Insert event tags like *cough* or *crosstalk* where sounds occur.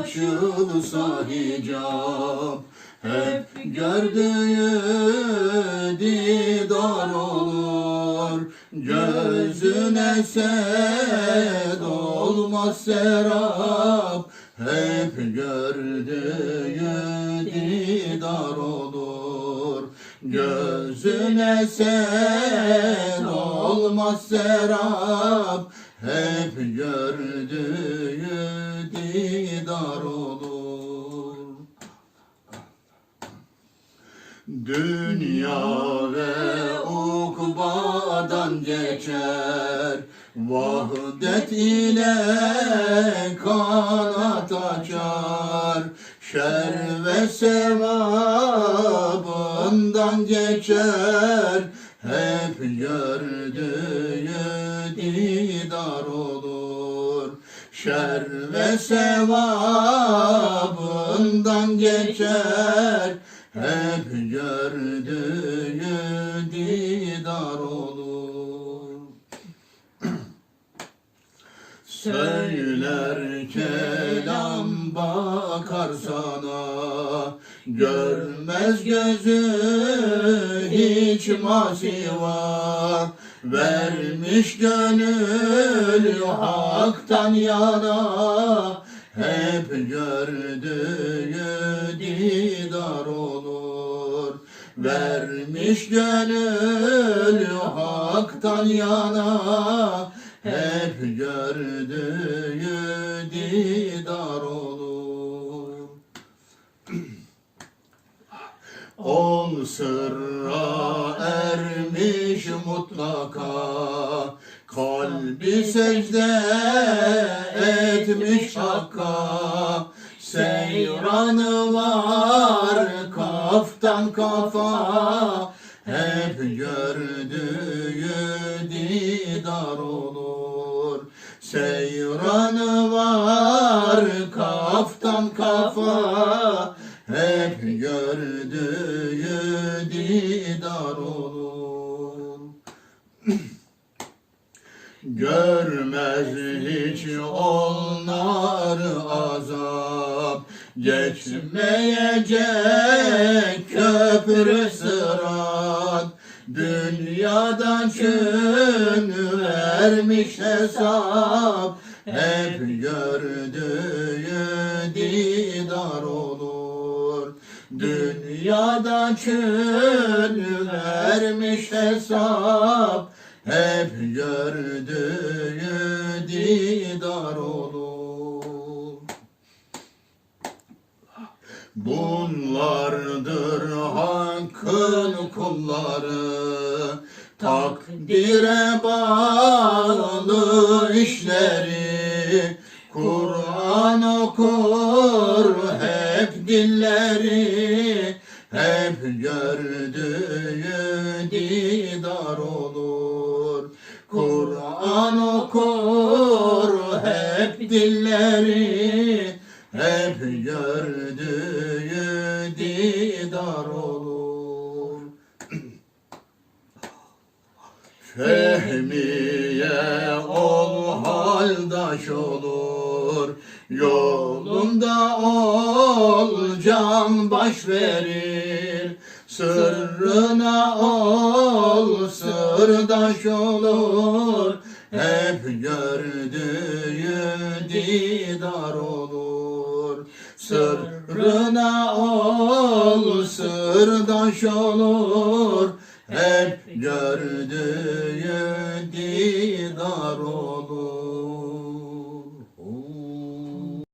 açılsa hicap Hep gördüğü didar olur. Gözüne sed olmaz serap Hep gördüğü didar olur. Gözüne sen olmaz serap Hep gördüğü didar olur. Dünya ve ukbadan geçer. Vahdet ile kanat açar. Şer ve sevabından geçer didar olur. Şer ve sevabından geçer. Hep gördüğü didar olur. *clears throat* Söyler kelam bakar sana. Görmez gözü hiç masiva Vermiş gönül haktan yana Hep gördüğü didar olur Vermiş gönül haktan yana hep gördüğü didar olur. Ol sırra ermiş mutlaka. Kalbi secde etmiş hakka. Seyranı var kaftan kafa. Hep gördüğü didar olur. Seyranı var kaftan kafa. Hep gördüğü didar Görmez hiç onları azap. Geçmeyecek köprü sırat. Dünyadan çün vermiş hesap. Hep gördüğü didar olur. Dünyada çün vermiş hesap Hep gördüğü didar olur. Bunlardır hakkın kulları. Takdire bağlı işleri. Kur'an okur hep dilleri Hep gördüğü didar olur. Kur'an okur hep dilleri Hep gördüğü Fehmiye ol haldaş olur. Yolunda ol can baş verir. Sırrına ol sırdaş olur. Hep gördüğü didar olur. Sırrına ol sırdaş olur hep gördüğü didar olur.